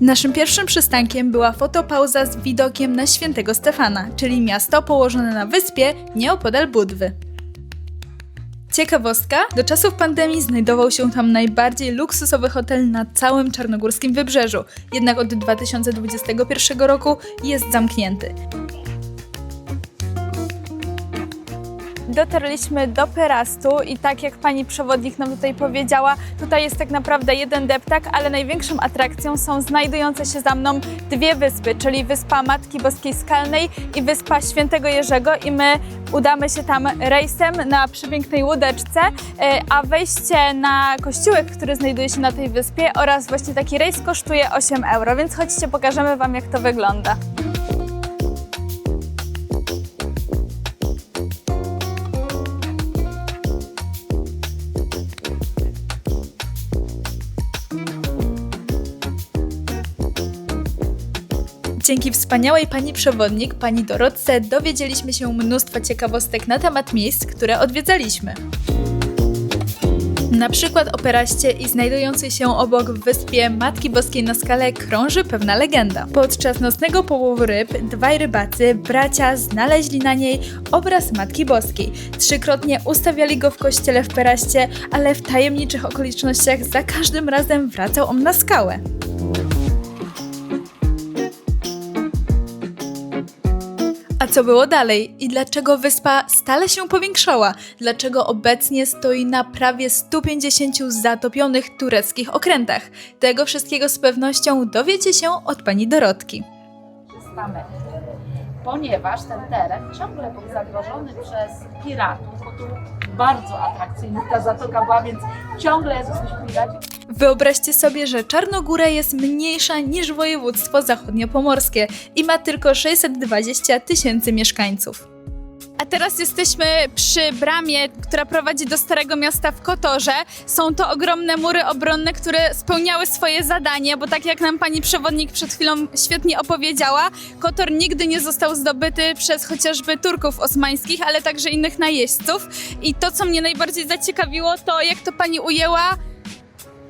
Naszym pierwszym przystankiem była fotopauza z widokiem na Świętego Stefana, czyli miasto położone na wyspie nieopodal Budwy. Ciekawostka, do czasów pandemii znajdował się tam najbardziej luksusowy hotel na całym czarnogórskim wybrzeżu, jednak od 2021 roku jest zamknięty. Dotarliśmy do Perastu i tak jak pani przewodnik nam tutaj powiedziała, tutaj jest tak naprawdę jeden deptak, ale największą atrakcją są znajdujące się za mną dwie wyspy, czyli wyspa Matki Boskiej Skalnej i wyspa Świętego Jerzego i my udamy się tam rejsem na przepięknej łódeczce, e, a wejście na kościółek, który znajduje się na tej wyspie oraz właśnie taki rejs kosztuje 8 euro, więc chodźcie, pokażemy wam jak to wygląda. Dzięki wspaniałej pani przewodnik, pani Dorotce, dowiedzieliśmy się mnóstwa ciekawostek na temat miejsc, które odwiedzaliśmy. Na przykład o Peraście i znajdującej się obok wyspie Matki Boskiej na skale krąży pewna legenda. Podczas nocnego połowu ryb dwaj rybacy, bracia, znaleźli na niej obraz Matki Boskiej. Trzykrotnie ustawiali go w kościele w Peraście, ale w tajemniczych okolicznościach za każdym razem wracał on na skałę. Co było dalej? I dlaczego wyspa stale się powiększała? Dlaczego obecnie stoi na prawie 150 zatopionych tureckich okrętach? Tego wszystkiego z pewnością dowiecie się od pani Dorotki. 300 metrów. Ponieważ ten teren ciągle był zagrożony przez piratów, bo tu bardzo atrakcyjna ta zatoka była, więc ciągle jest coś piraci. Wyobraźcie sobie, że Czarnogóra jest mniejsza niż województwo zachodniopomorskie i ma tylko 620 tysięcy mieszkańców. A teraz jesteśmy przy bramie, która prowadzi do Starego Miasta w Kotorze. Są to ogromne mury obronne, które spełniały swoje zadanie, bo tak jak nam pani przewodnik przed chwilą świetnie opowiedziała, Kotor nigdy nie został zdobyty przez chociażby Turków osmańskich, ale także innych najeźdźców. I to, co mnie najbardziej zaciekawiło, to jak to pani ujęła,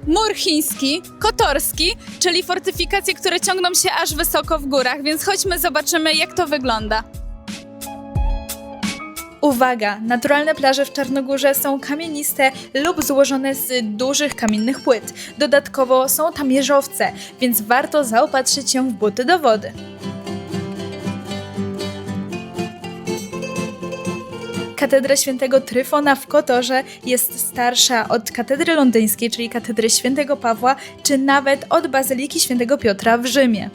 mur chiński, kotorski, czyli fortyfikacje, które ciągną się aż wysoko w górach, więc chodźmy zobaczymy, jak to wygląda. Uwaga! Naturalne plaże w Czarnogórze są kamieniste lub złożone z dużych kamiennych płyt. Dodatkowo są tam jeżowce, więc warto zaopatrzyć się w buty do wody. Katedra świętego Tryfona w Kotorze jest starsza od katedry londyńskiej, czyli katedry świętego Pawła, czy nawet od bazyliki świętego Piotra w Rzymie.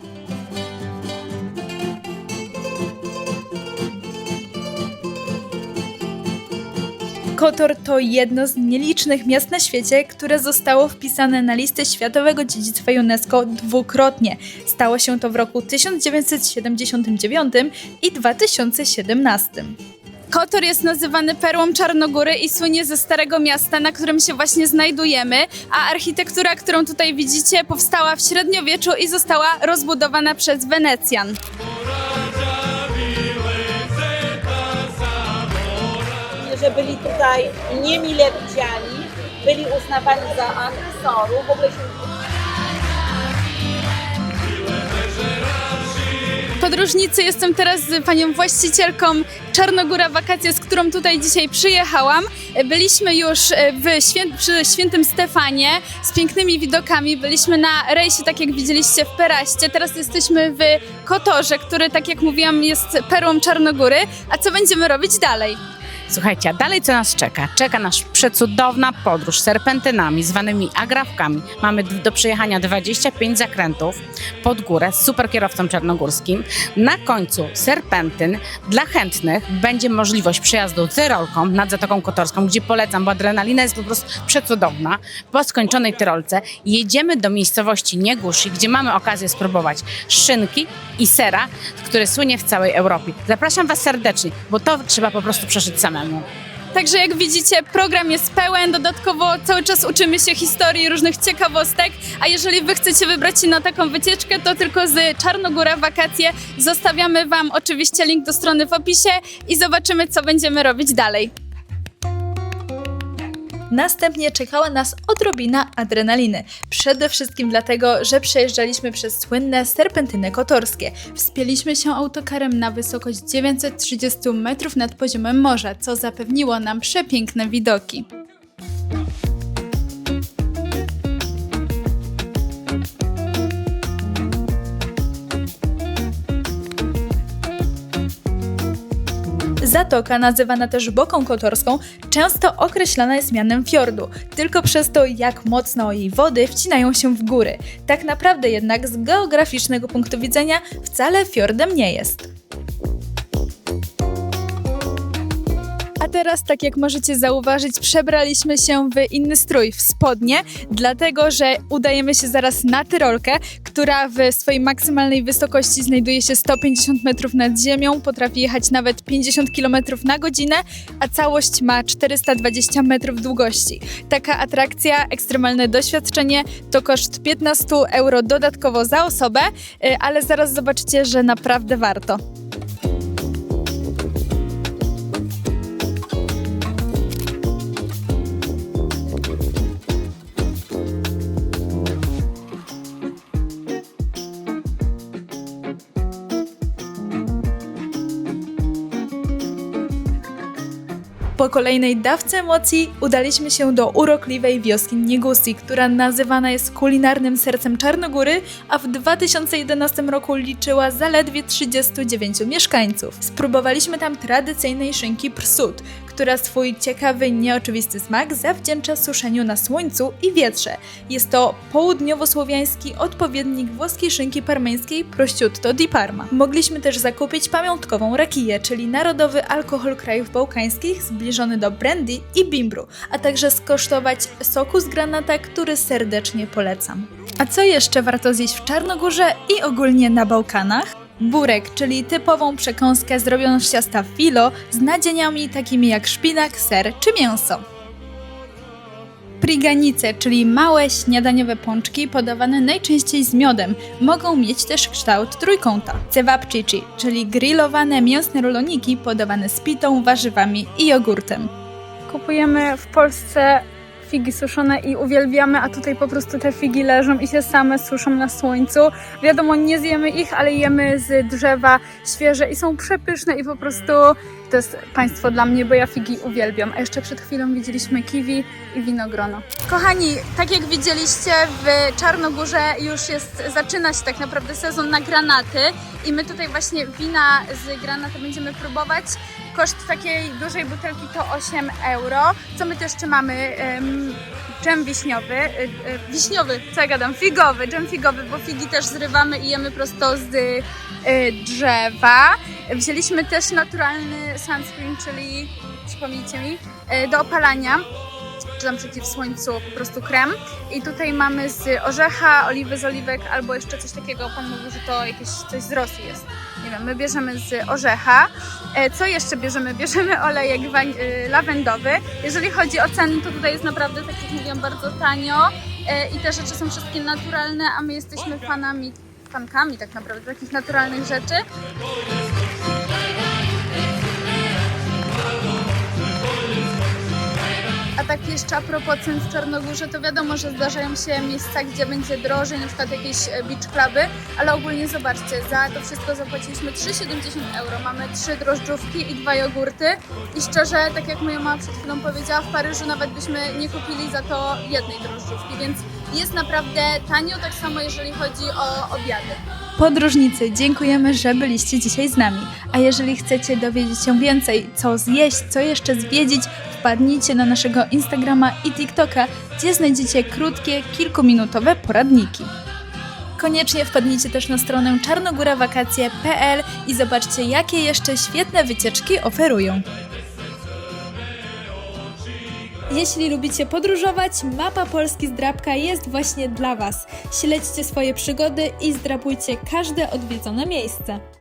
Kotor to jedno z nielicznych miast na świecie, które zostało wpisane na listę Światowego Dziedzictwa UNESCO dwukrotnie. Stało się to w roku 1979 i 2017. Kotor jest nazywany perłą Czarnogóry i słynie ze Starego Miasta, na którym się właśnie znajdujemy, a architektura, którą tutaj widzicie, powstała w średniowieczu i została rozbudowana przez Wenecjan. że byli tutaj niemile widziani, byli uznawani za agresorów, w ogóle się Podróżnicy, jestem teraz z panią właścicielką Czarnogóra Wakacje, z którą tutaj dzisiaj przyjechałam. Byliśmy już w świę przy Świętym Stefanie z pięknymi widokami. Byliśmy na rejsie, tak jak widzieliście w Peraście. Teraz jesteśmy w Kotorze, który, tak jak mówiłam, jest perłą Czarnogóry. A co będziemy robić dalej? Słuchajcie, a dalej co nas czeka? Czeka nas przecudowna podróż serpentynami, zwanymi agrawkami. Mamy do przejechania 25 zakrętów pod górę z super kierowcą czarnogórskim. Na końcu serpentyn. Dla chętnych będzie możliwość przejazdu tyrolką nad Zatoką Kotorską, gdzie polecam, bo adrenalina jest po prostu przecudowna. Po skończonej tyrolce jedziemy do miejscowości Niegushi, gdzie mamy okazję spróbować szynki i sera, który słynie w całej Europie. Zapraszam Was serdecznie, bo to trzeba po prostu przeżyć Także jak widzicie, program jest pełen, dodatkowo cały czas uczymy się historii, różnych ciekawostek, a jeżeli wy chcecie wybrać się na taką wycieczkę, to tylko z Czarnogóra Wakacje zostawiamy wam oczywiście link do strony w opisie i zobaczymy, co będziemy robić dalej. Następnie czekała nas odrobina adrenaliny. Przede wszystkim dlatego, że przejeżdżaliśmy przez słynne serpentyny kotorskie. Wspięliśmy się autokarem na wysokość 930 metrów nad poziomem morza, co zapewniło nam przepiękne widoki. Zatoka, nazywana też Boką Kotorską, często określana jest mianem fiordu, tylko przez to, jak mocno jej wody wcinają się w góry. Tak naprawdę jednak z geograficznego punktu widzenia wcale fiordem nie jest. Teraz, tak jak możecie zauważyć, przebraliśmy się w inny strój, w spodnie, dlatego że udajemy się zaraz na Tyrolkę, która w swojej maksymalnej wysokości znajduje się 150 metrów nad ziemią, potrafi jechać nawet 50 km na godzinę, a całość ma 420 metrów długości. Taka atrakcja, ekstremalne doświadczenie to koszt 15 euro dodatkowo za osobę, y, ale zaraz zobaczycie, że naprawdę warto. Po kolejnej dawce emocji udaliśmy się do urokliwej wioski Niegusi, która nazywana jest kulinarnym sercem Czarnogóry, a w 2011 roku liczyła zaledwie 39 mieszkańców. Spróbowaliśmy tam tradycyjnej szynki prsut, która swój ciekawy, nieoczywisty smak zawdzięcza suszeniu na słońcu i wietrze. Jest to południowosłowiański odpowiednik włoskiej szynki parmeńskiej prosciutto di Parma. Mogliśmy też zakupić pamiątkową rakiję, czyli narodowy alkohol krajów bałkańskich zbliżony do brandy i bimbru, a także skosztować soku z granata, który serdecznie polecam. A co jeszcze warto zjeść w Czarnogórze i ogólnie na Bałkanach? Burek, czyli typową przekąskę zrobioną z ciasta filo z nadzieniami takimi jak szpinak, ser czy mięso. Priganice, czyli małe śniadaniowe pączki podawane najczęściej z miodem, mogą mieć też kształt trójkąta. Cevapcici, czyli grillowane mięsne roloniki podawane z pitą, warzywami i jogurtem. kupujemy w Polsce figi suszone i uwielbiamy, a tutaj po prostu te figi leżą i się same suszą na słońcu. Wiadomo, nie zjemy ich, ale jemy z drzewa świeże i są przepyszne i po prostu to jest państwo dla mnie, bo ja figi uwielbiam. A jeszcze przed chwilą widzieliśmy kiwi i winogrono. Kochani, tak jak widzieliście, w Czarnogórze już jest, zaczyna się tak naprawdę sezon na granaty i my tutaj właśnie wina z granatu będziemy próbować. Koszt takiej dużej butelki to 8 euro. Co my tu jeszcze mamy? Dżem wiśniowy, y, y, wiśniowy, co ja gadam, figowy, dżem figowy, bo figi też zrywamy i jemy prosto z y, drzewa. Wzięliśmy też naturalny sunscreen, czyli, przypomnijcie mi, do opalania czy tam przeciw słońcu po prostu krem. I tutaj mamy z orzecha, oliwy z oliwek albo jeszcze coś takiego, pan mówił, że to jakieś coś z Rosji jest. Nie wiem, my bierzemy z orzecha. E, Co jeszcze bierzemy? Bierzemy olejek y, lawendowy. Jeżeli chodzi o ceny, to tutaj jest naprawdę, tak jak mówiłam, bardzo tanio E, i te rzeczy są wszystkie naturalne, a my jesteśmy fanami, fankami tak naprawdę takich naturalnych rzeczy. Tak jeszcze a propos cen w Czarnogórze, to wiadomo, że zdarzają się miejsca, gdzie będzie drożej, na przykład jakieś e, beach cluby, ale ogólnie zobaczcie, za to wszystko zapłaciliśmy 3,70 euro. Mamy trzy drożdżówki i dwa jogurty i szczerze, tak jak moja mama przed chwilą powiedziała, w Paryżu nawet byśmy nie kupili za to jednej drożdżówki, więc jest naprawdę tanio, tak samo jeżeli chodzi o obiady. Podróżnicy, dziękujemy, że byliście dzisiaj z nami. A jeżeli chcecie dowiedzieć się więcej, co zjeść, co jeszcze zwiedzić, wpadnijcie na naszego Instagrama i TikToka, gdzie znajdziecie krótkie, kilkuminutowe poradniki. Koniecznie wpadnijcie też na stronę czarnogórawakacje.pl i zobaczcie, jakie jeszcze świetne wycieczki oferują. Jeśli lubicie podróżować, mapa Polski Zdrabka jest właśnie dla Was. Śledźcie swoje przygody i zdrabujcie każde odwiedzone miejsce.